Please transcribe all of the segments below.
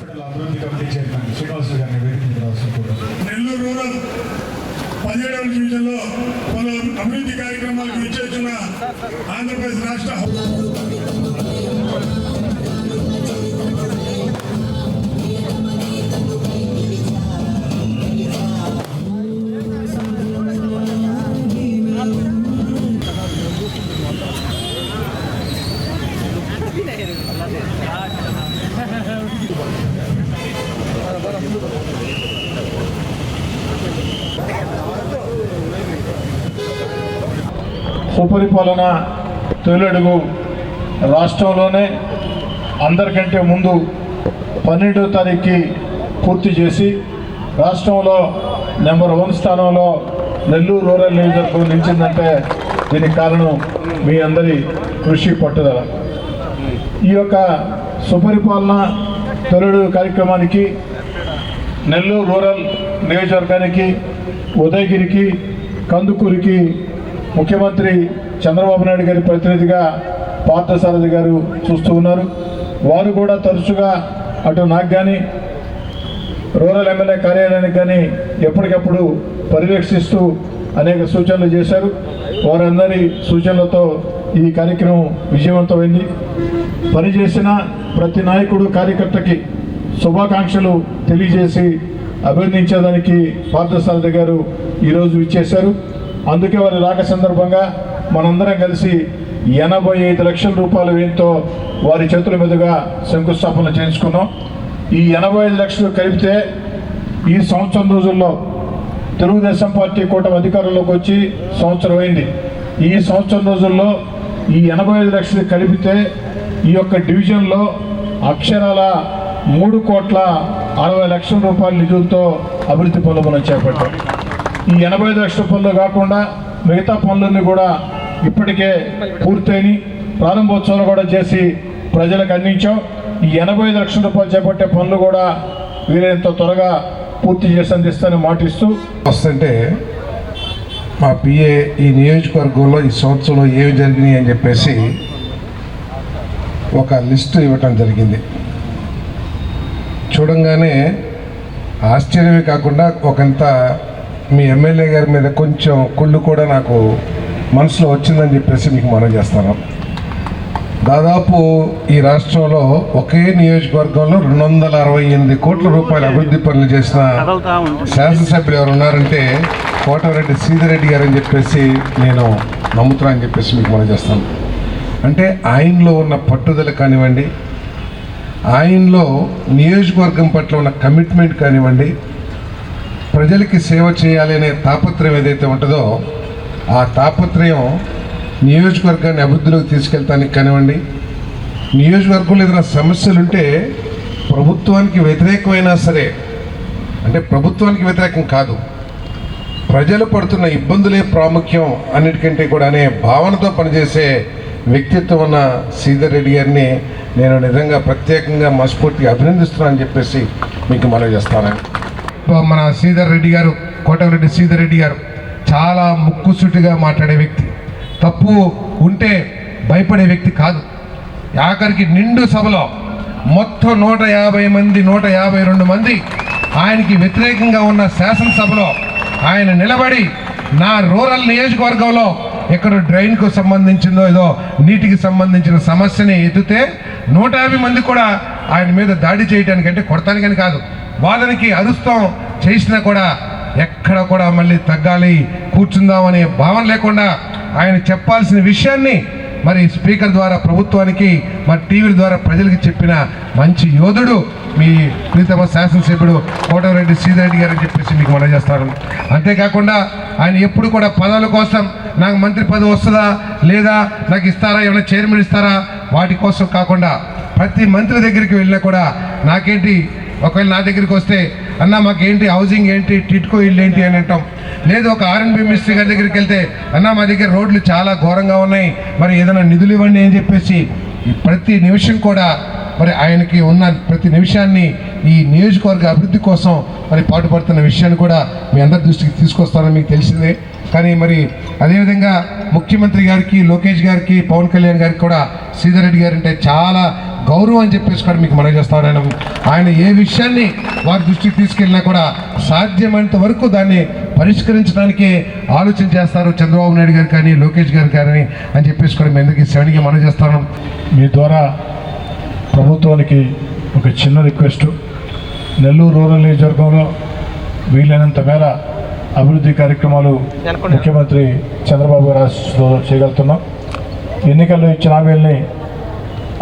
అభివృద్ధి committee chairman గారిని వేదిక నెల్లూరు రూరల్ పదిహేడవ డివిజన్లో పలు అభివృద్ధి కార్యక్రమాలకు విచ్చేస్తున్న ఆంధ్రప్రదేశ్ రాష్ట్ర ఉపరిపాలన తొలడుగు రాష్ట్రంలోనే అందరికంటే ముందు పన్నెండో తారీఖుకి పూర్తి చేసి రాష్ట్రంలో నెంబర్ వన్ స్థానంలో నెల్లూరు రూరల్ నియోజకవర్గం నిలిచిందంటే దీనికి కారణం మీ అందరి కృషి పట్టుదల. ఈ యొక్క సుపరిపాలన తొలడు కార్యక్రమానికి నెల్లూరు రూరల్ నియోజకవర్గానికి ఉదయగిరికి కందుకూరికి ముఖ్యమంత్రి చంద్రబాబు నాయుడు గారి ప్రతినిధిగా పార్థసారథి గారు చూస్తూ ఉన్నారు. వారు కూడా తరచుగా అటు నాకు కానీ రూరల్ ఎమ్మెల్యే కార్యాలయానికి కానీ ఎప్పటికప్పుడు పర్యవేక్షిస్తూ అనేక సూచనలు చేశారు. వారందరి సూచనలతో ఈ కార్యక్రమం విజయవంతమైంది. పనిచేసిన ప్రతి నాయకుడు కార్యకర్తకి శుభాకాంక్షలు తెలియజేసి అభినందించేదానికి పార్థసారథి గారు ఈరోజు ఇచ్చేశారు అందుకే వారి రాక సందర్భంగా మనందరం కలిసి ఎనభై ఐదు లక్షల రూపాయల వ్యయంతో వారి చేతుల మీదుగా శంకుస్థాపన చేయించుకున్నాం. ఈ ఎనభై ఐదు లక్షలు కలిపితే ఈ సంవత్సరం రోజుల్లో తెలుగుదేశం పార్టీ కూటమి అధికారంలోకి వచ్చి సంవత్సరం అయింది. ఈ సంవత్సరం రోజుల్లో ఈ ఎనభై ఐదు లక్షలు కలిపితే ఈ యొక్క డివిజన్లో అక్షరాల మూడు కోట్ల అరవై లక్షల రూపాయల నిధులతో అభివృద్ధి పనులు మనం చేపట్టాం ఈ ఎనభై ఐదు లక్షల పనులు కాకుండా మిగతా పనులన్నీ కూడా ఇప్పటికే పూర్తయిని ప్రారంభోత్సవాలు కూడా చేసి ప్రజలకు అందించాం. ఈ ఎనభై లక్షల రూపాయలు చేపట్టే పనులు కూడా వీలైనంత త్వరగా పూర్తి చేసి అందిస్తానని మాటిస్తూ వస్తుంటే మా పిఏ ఈ నియోజకవర్గంలో ఈ సంవత్సరంలో ఏమి జరిగినాయి అని చెప్పేసి ఒక లిస్టు ఇవ్వటం జరిగింది. చూడంగానే ఆశ్చర్యమే కాకుండా ఒకంత మీ ఎమ్మెల్యే గారి మీద కొంచెం కుళ్ళు కూడా నాకు మనసులో వచ్చిందని చెప్పేసి మీకు మనం చేస్తాను. దాదాపు ఈ రాష్ట్రంలో ఒకే నియోజకవర్గంలో రెండు వందల అరవై ఎనిమిది కోట్ల రూపాయల అభివృద్ధి పనులు చేసిన శాసనసభ్యులు ఎవరు ఉన్నారంటే కోటరెడ్డి సీతారెడ్డి గారు అని చెప్పేసి నేను నమ్ముతున్నానని చెప్పేసి మీకు మనం చేస్తాను. అంటే ఆయనలో ఉన్న పట్టుదల కానివ్వండి ఆయనలో నియోజకవర్గం పట్ల ఉన్న కమిట్మెంట్ కానివ్వండి ప్రజలకి సేవ చేయాలి అనే తాపత్రయం ఏదైతే ఉంటుందో ఆ తాపత్రయం నియోజకవర్గాన్ని అభివృద్ధిలోకి తీసుకెళ్తానికి కానివ్వండి నియోజకవర్గంలో ఏదైనా సమస్యలు ఉంటే ప్రభుత్వానికి వ్యతిరేకమైనా సరే అంటే ప్రభుత్వానికి వ్యతిరేకం కాదు ప్రజలు పడుతున్న ఇబ్బందులే ప్రాముఖ్యం అన్నిటికంటే కూడా అనే భావనతో పనిచేసే వ్యక్తిత్వం ఉన్న శ్రీధర్ రెడ్డి గారిని నేను నిజంగా ప్రత్యేకంగా మనస్ఫూర్తిగా అభినందిస్తున్నానని చెప్పేసి మీకు మనవి చేస్తాను మన శ్రీధర్ రెడ్డి గారు కోటమిరెడ్డి శ్రీధర్ రెడ్డి గారు చాలా ముక్కుసుటిగా మాట్లాడే వ్యక్తి. తప్పు ఉంటే భయపడే వ్యక్తి కాదు. ఆఖరికి నిండు సభలో మొత్తం నూట యాభై మంది నూట యాభై రెండు మంది ఆయనకి వ్యతిరేకంగా ఉన్న శాసనసభలో ఆయన నిలబడి నా రూరల్ నియోజకవర్గంలో ఎక్కడ డ్రైన్కు సంబంధించిందో ఏదో నీటికి సంబంధించిన సమస్యని ఎత్తితే నూట యాభై మంది కూడా ఆయన మీద దాడి చేయడానికి అంటే కొడతానికని కాదు. వాళ్ళనికి అరుస్తాం. చేసినా కూడా ఎక్కడ కూడా మళ్ళీ తగ్గాలి. కూర్చుందామనే భావన లేకుండా ఆయన చెప్పాల్సిన విషయాన్ని మరి స్పీకర్ ద్వారా ప్రభుత్వానికి మరి టీవీల ద్వారా ప్రజలకు చెప్పిన మంచి యోధుడు మీ ప్రీతమ శాసనసభ్యుడు కోటరెడ్డి శ్రీధరెడ్డి గారు అని చెప్పేసి మీకు మనం చేస్తారు అంతేకాకుండా ఆయన ఎప్పుడు కూడా పదవుల కోసం నాకు మంత్రి పదవి వస్తుందా లేదా నాకు ఇస్తారా ఏమైనా చైర్మన్ ఇస్తారా వాటి కోసం కాకుండా ప్రతి మంత్రి దగ్గరికి వెళ్ళినా కూడా నాకేంటి ఒకవేళ నా దగ్గరికి వస్తే అన్న మాకేంటి? హౌసింగ్ ఏంటి? టిట్కో ఇల్లు ఏంటి? అని అంటాం. లేదు ఒక ఆర్ఎన్బి మినిస్ట్రీ గారి దగ్గరికి వెళ్తే అన్న మా దగ్గర రోడ్లు చాలా ఘోరంగా ఉన్నాయి. మరి ఏదైనా నిధులు ఇవ్వండి అని చెప్పేసి ప్రతి నిమిషం కూడా మరి ఆయనకి ఉన్న ప్రతి నిమిషాన్ని ఈ నియోజకవర్గ అభివృద్ధి కోసం మరి పాటుపడుతున్న విషయాన్ని కూడా మీ అందరి దృష్టికి తీసుకొస్తారని మీకు తెలిసిందే. కానీ మరి అదేవిధంగా ముఖ్యమంత్రి గారికి లోకేష్ గారికి పవన్ కళ్యాణ్ గారికి కూడా శ్రీధర్ రెడ్డి గారు అంటే చాలా గౌరవం అని చెప్పేసి కూడా మీకు మనం చేస్తాను ఆయన ఆయన ఏ విషయాన్ని వారి దృష్టికి తీసుకెళ్ళినా కూడా సాధ్యమైనంత వరకు దాన్ని పరిష్కరించడానికి ఆలోచన చేస్తారు చంద్రబాబు నాయుడు గారు కానీ లోకేష్ గారు కానీ అని చెప్పేసి కూడా మీ అందరికీ శవణిగా మనం చేస్తాను మీ ద్వారా ప్రభుత్వానికి ఒక చిన్న రిక్వెస్ట్. నెల్లూరు రూరల్ నియోజకవర్గంలో వీలైనంత మేర అభివృద్ధి కార్యక్రమాలు ముఖ్యమంత్రి చంద్రబాబు గారి ఆశీస్సుతో చేయగలుగుతున్నాం. ఎన్నికల్లో ఇచ్చిన హామీల్ని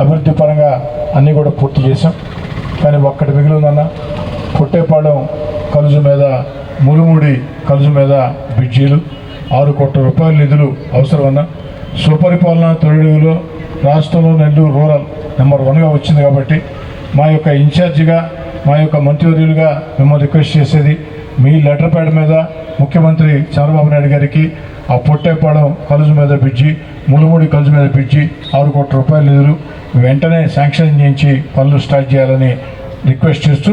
అభివృద్ధి పరంగా అన్నీ కూడా పూర్తి చేశాం. కానీ ఒక్కటి మిగిలిందన్న పుట్టేపాలెం కలుజు మీద ములుముడి కలుజు మీద బ్రిడ్జీలు ఆరు కోట్ల రూపాయల నిధులు అవసరమన్న సుపరిపాలన తొలిడుగులో రాష్ట్రంలో నెల్లూరు రూరల్ నెంబర్ వన్గా వచ్చింది కాబట్టి మా యొక్క ఇన్ఛార్జిగా మా యొక్క మంత్రివర్యులుగా మిమ్మల్ని రిక్వెస్ట్ చేసేది మీ లెటర్ ప్యాడ్ మీద ముఖ్యమంత్రి చంద్రబాబు నాయుడు గారికి ఆ పొట్టేపాలెం కలుజు మీద పిచ్చి ములుముడి కలుజు మీద పిచ్చి ఆరు కోట్ల రూపాయల నిధులు వెంటనే శాంక్షన్ చేయించి పనులు స్టార్ట్ చేయాలని రిక్వెస్ట్ చేస్తూ